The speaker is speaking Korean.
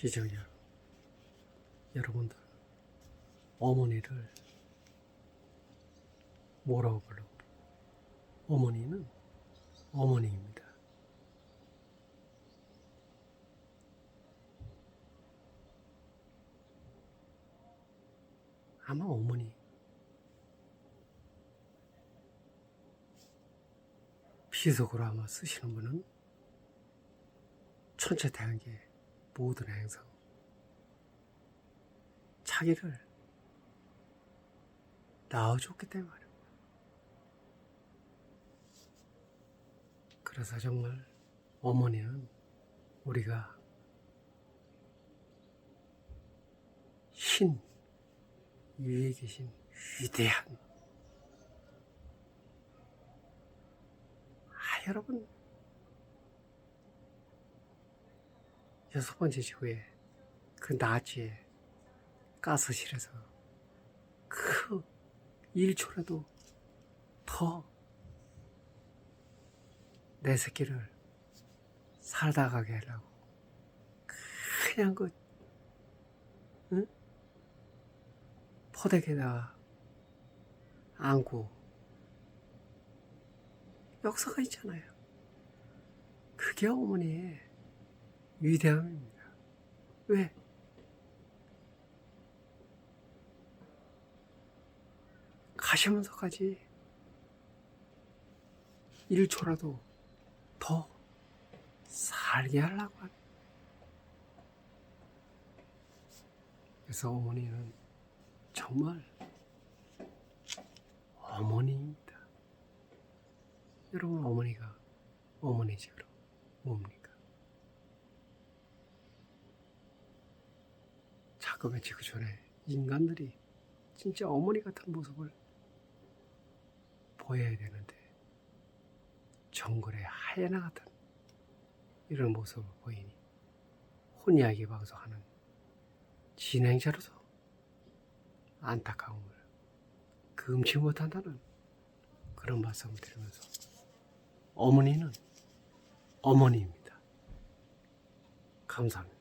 시청자 여러분들 어머니를 뭐라고 불러? 어머니는 어머니입니다. 아마 어머니 비속어로 아마 쓰시는 분은 천체 대한계 모든 행성 자기를 낳아줬기 때문에. 그래서 정말 어머니는 우리가 신 위에 계신 위대한 아 여러분 여섯 번째 지구에 그 나지에 가스실에서 그 1초라도 더 내 새끼를 살다 가게 하려고 그냥 그 응? 포대에다가 안고 역사가 있잖아요. 그게 어머니의 위대함입니다. 왜? 가시면서까지 1초라도 더 살게 하려고 하는. 그래서 어머니는 정말 어머니입니다. 여러분 어머니가 어머니지 그럼 뭡니까? 작업의 지그 전에 인간들이 진짜 어머니 같은 모습을 보여야 되는데 정글의 하야나 같은 이런 모습을 보이니 혼이야기 방송하는 진행자로서 안타까움을 금치 못한다는 그런 말씀을 드리면서 어머니는 어머니입니다. 감사합니다.